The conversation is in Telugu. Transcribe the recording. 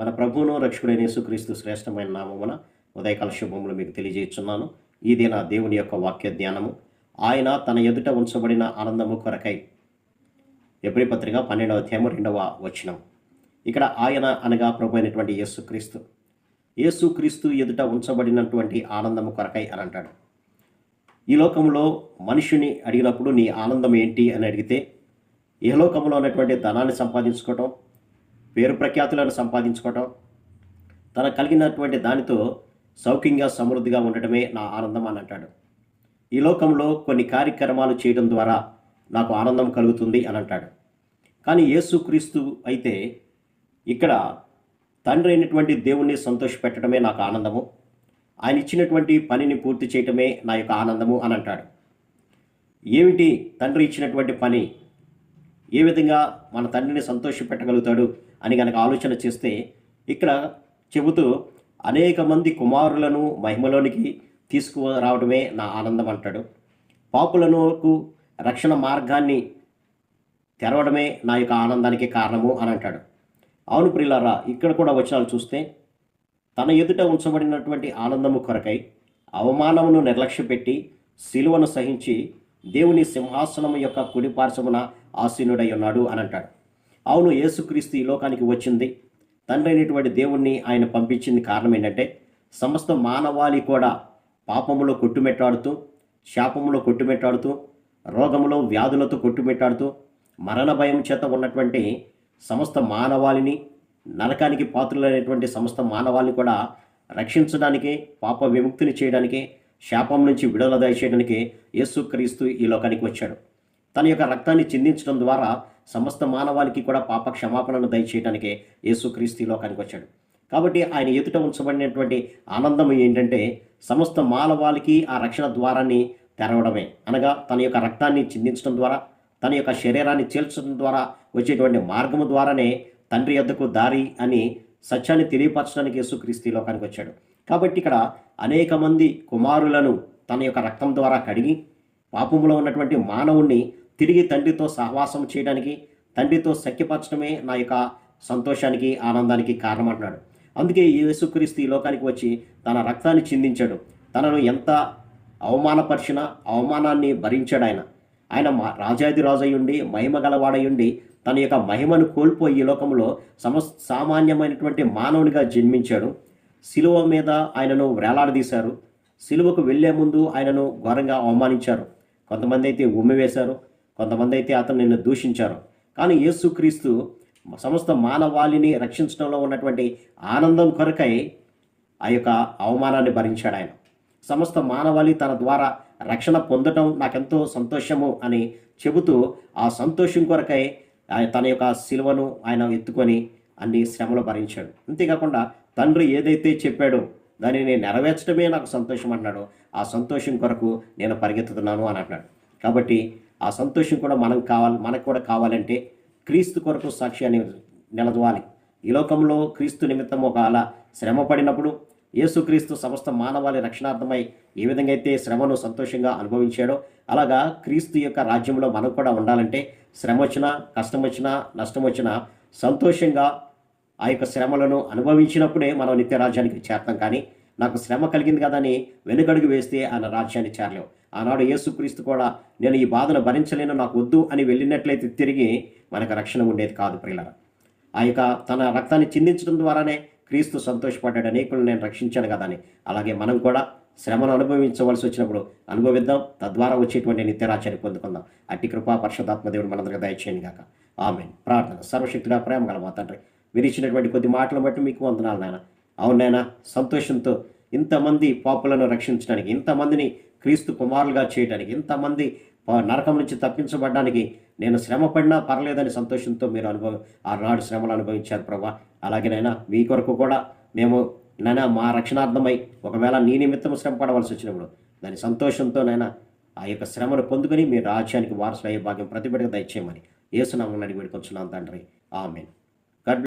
మన ప్రభువును రక్షకుడైన యేసుక్రీస్తు శ్రేష్టమైన నామమున ఉదయకాల శుభములు మీకు తెలియజేస్తున్నాను. ఇది నా దేవుని యొక్క వాక్య ధ్యానము. ఆయన తన ఎదుట ఉంచబడిన ఆనందము కొరకై. ఎబ్రి పత్రిక పన్నెండవ తేమ రెండవ వచనం. ఇక్కడ ఆయన అనగా ప్రభు అయినటువంటి యేసుక్రీస్తు. యేసుక్రీస్తు ఎదుట ఉంచబడినటువంటి ఆనందము కొరకై అని అంటాడు. ఈ లోకంలో మనుషుని అడిగినప్పుడు నీ ఆనందం ఏంటి అని అడిగితే ఏ లోకంలో ఉన్నటువంటి ధనాన్ని సంపాదించుకోవటం పేరు ప్రఖ్యాతులను సంపాదించుకోవటం తన కలిగినటువంటి దానితో సౌఖ్యంగా సమృద్ధిగా ఉండటమే నా ఆనందం అని అంటాడు. ఈ లోకంలో కొన్ని కార్యక్రమాలు చేయడం ద్వారా నాకు ఆనందం కలుగుతుంది అని అంటాడు. కానీ యేసుక్రీస్తు అయితే ఇక్కడ తండ్రి అయినటువంటి దేవుణ్ణి సంతోషపెట్టడమే నాకు ఆనందము. ఆయన ఇచ్చినటువంటి పనిని పూర్తి చేయటమే నా యొక్క ఆనందము అని అంటాడు. ఏమిటి తండ్రి ఇచ్చినటువంటి పని? ఏ విధంగా మన తండ్రిని సంతోషపెట్టగలుగుతాడు? అని కనుక ఆలోచన చేస్తే ఇక్కడ చెబుతూ అనేక మంది కుమారులను మహిమలోనికి తీసుకురావడమే నా ఆనందం అంటాడు. పాపులనుకు రక్షణ మార్గాన్ని తెరవడమే నా యొక్క ఆనందానికి కారణము అని అంటాడు. అవును ప్రిలారా ఇక్కడ కూడా వచనాలు చూస్తే తన ఎదుట ఉంచబడినటువంటి ఆనందము కొరకై అవమానమును నిర్లక్ష్యపెట్టి శిలువను సహించి దేవుని సింహాసనము యొక్క కుడిపార్శ్వమున ఆసీనుడై ఉన్నాడు అని అంటాడు. అవును యేసుక్రీస్తు ఈ లోకానికి వచ్చింది. తండ్రి అయినటువంటి దేవుణ్ణి ఆయన పంపించింది కారణం ఏంటంటే సమస్త మానవాళి కూడా పాపములో కొట్టుమెట్టాడుతూ శాపములో కొట్టుమెట్టాడుతూ రోగములో వ్యాధులతో కొట్టుమెట్టాడుతూ మరణ భయం చేత ఉన్నటువంటి సమస్త మానవాళిని నరకానికి పాత్రులైనటువంటి సమస్త మానవాళిని కూడా రక్షించడానికి పాప విముక్తిని చేయడానికి శాపం నుంచి విడుదల దయచేయడానికి యేసుక్రీస్తు ఈ లోకానికి వచ్చాడు. తన యొక్క రక్తాన్ని చిందించడం ద్వారా సమస్త మానవాళికి కూడా పాప క్షమాపణను దయచేయటానికే యేసుక్రీస్తు లోకానికి వచ్చాడు. కాబట్టి ఆయన ఎదుట ఉంచబడినటువంటి ఆనందం ఏంటంటే సమస్త మానవాళికి ఆ రక్షణ ద్వారాన్ని తెరవడమే. అనగా తన యొక్క రక్తాన్ని చిందించడం ద్వారా తన యొక్క శరీరాన్ని చేల్చడం ద్వారా వచ్చేటువంటి మార్గము ద్వారానే తండ్రి యొద్దకు దారి అని సత్యాన్ని తెలియపరచడానికి యేసుక్రీస్తు లోకానికి వచ్చాడు. కాబట్టి ఇక్కడ అనేక మంది కుమారులను తన యొక్క రక్తం ద్వారా కడిగి పాపములో ఉన్నటువంటి మానవుణ్ణి తిరిగి తండ్రితో సహవాసం చేయడానికి తండ్రితో సఖ్యపరచడమే నా యొక్క సంతోషానికి ఆనందానికి కారణం అంటున్నాడు అందుకే ఈ యేసుక్రీస్తు ఈ లోకానికి వచ్చి తన రక్తాన్ని చిందించాడు. తనను ఎంత అవమానపరిచిన అవమానాన్ని భరించాడు ఆయన. ఆయన మా రాజాది రాజయుండి మహిమ గలవాడయుండి తన యొక్క మహిమను కోల్పోయి ఈ లోకంలో సమ సామాన్యమైనటువంటి మానవునిగా జన్మించాడు. శిలువ మీద ఆయనను వేలాడదీశారు. శిలువకు వెళ్ళే ముందు ఆయనను ఘోరంగా అవమానించారు. కొంతమంది అయితే ఉమ్మివేశారు కొంతమంది అయితే అతను నిన్ను దూషించారు. కానీ యేసుక్రీస్తు సమస్త మానవాళిని రక్షించడంలో ఉన్నటువంటి ఆనందం కొరకై ఆ యొక్క అవమానాన్ని భరించాడు ఆయన. సమస్త మానవాళి తన ద్వారా రక్షణ పొందటం నాకెంతో సంతోషము అని చెబుతూ ఆ సంతోషం కొరకై తన యొక్క శిలువను ఆయన ఎత్తుకొని అన్ని శ్రమలు భరించాడు. అంతేకాకుండా తండ్రి ఏదైతే చెప్పాడో దానిని నెరవేర్చడమే నాకు సంతోషం అన్నాడు ఆ సంతోషం కొరకు నేను పరిగెత్తుతున్నాను అని అన్నాడు కాబట్టి ఆ సంతోషం కూడా మనం కావాలి మనకు కూడా కావాలంటే క్రీస్తు కొరకు సాక్ష్యాన్ని నిలదవాలి. ఈ లోకంలో క్రీస్తు నిమిత్తం ఒక అలా శ్రమ పడినప్పుడు యేసుక్రీస్తు సమస్త మానవాళి రక్షణార్థమై ఏ విధంగా అయితే శ్రమను సంతోషంగా అనుభవించాడో అలాగా క్రీస్తు యొక్క రాజ్యంలో మనం కూడా ఉండాలంటే శ్రమ వచ్చినా కష్టం వచ్చినా నష్టం వచ్చినా సంతోషంగా ఆ యొక్క శ్రమలను అనుభవించినప్పుడే మనం నిత్య రాజ్యానికి చేరతాం. కానీ నాకు శ్రమ కలిగింది కదా అని వెనుకడుగు వేస్తే ఆయన రాజ్యాన్ని చేరలేవు. ఆనాడు యేసుక్రీస్తు కూడా నేను ఈ బాధను భరించలేను నాకు వద్దు అని వెళ్ళినట్లయితే తిరిగి మనకు రక్షణ ఉండేది కాదు ప్రియుల ఆ యొక్క తన రక్తాన్ని చిందించడం ద్వారానే క్రీస్తు సంతోషపడ్డాడు. అనేకులు నేను రక్షించాను కదా అని. అలాగే మనం కూడా శ్రమను అనుభవించవలసి వచ్చినప్పుడు అనుభవిద్దాం. తద్వారా వచ్చేటువంటి నిత్యరాజ్యాన్ని పొందుకుందాం. అట్టి కృపా పరిశుధాత్మ దేవుడు మనందరికీ దయచేయండి గాక. ఆమె ప్రార్థన సర్వశక్తుడా ప్రేమ గల మా తండ్రి విరిచినటువంటి కొద్ది మాటలు బట్టి మీకు వందనాలు నాయన. అవును నాయన సంతోషంతో ఇంతమంది పాపులను రక్షించడానికి ఇంతమందిని క్రీస్తు కుమారులుగా చేయడానికి ఇంతమంది నరకం నుంచి తప్పించబడడానికి నేను శ్రమ పడినా పర్లేదని సంతోషంతో మీరు అనుభవం ఆనాడు శ్రమలు అనుభవించారు ప్రభా. అలాగేనైనా మీ కొరకు కూడా మేము నైనా మా రక్షణార్థమై ఒకవేళ నీ నిమిత్తం శ్రమ పడవలసి వచ్చినప్పుడు దాని సంతోషంతోనైనా ఆ యొక్క శ్రమను పొందుకొని మీ రాజ్యానికి వారసులు అయ్యే భాగ్యం ప్రతిబిడక దయచేయమని ఏసునామని అడిగి పెట్టుకొచ్చున్నాను తండ్రి. ఆమెను.